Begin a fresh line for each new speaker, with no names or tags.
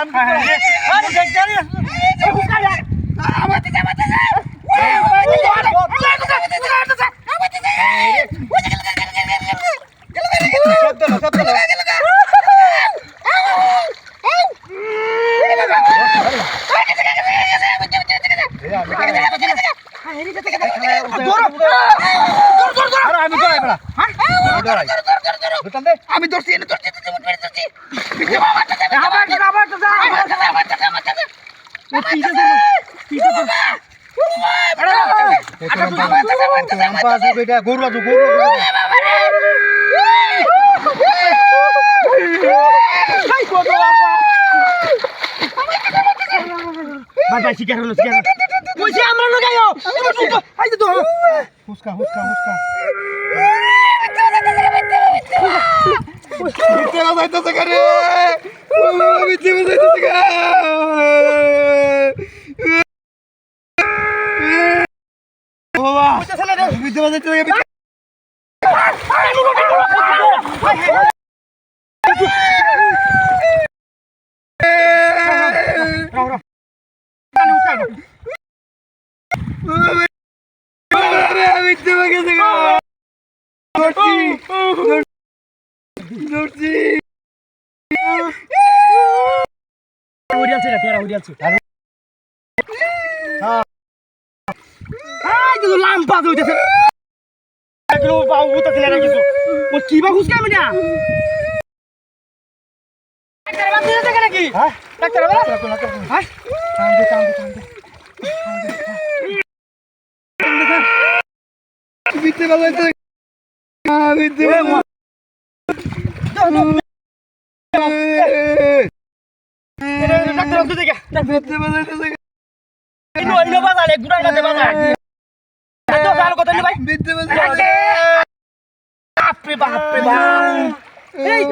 আমি আমি
ধরছি এনে ধরছি ধরছি
গরু আছে গরু
বাই বাই শিকার হলো শিকার কইছে আমরা লাগাইও আই তো
হুসকা হুসকা হুসকা
মিথ্যে বাজাইতেছে কে রে মিথ্যে বাজাইতেছে কে বাবা মিথ্যে বাজাইতেছে কে ধরছি
উড়ি আছে রে উড়ি আছে লাম্পা দইতেছে এগুলো বাবু বুতা দিলে কিছু ও কি বা হুসকা আমি না নাকি?
হ্যাঁ?
ডাক্তার বাদ
হ্যাঁ টান দে টান দে টান দে
মিথ্যে বাজাইতেছে মিথ্যে
ডাক্তার বাদ দিতে
মিথ্যে বাজাইতেছে
ইনো ইনো বাজালে গুড়া না দে। বাজা এত ভালো কথা নি ভাই
মিথ্যে বাজাইতেছে
বাপ রে বাপ রে বাপ এই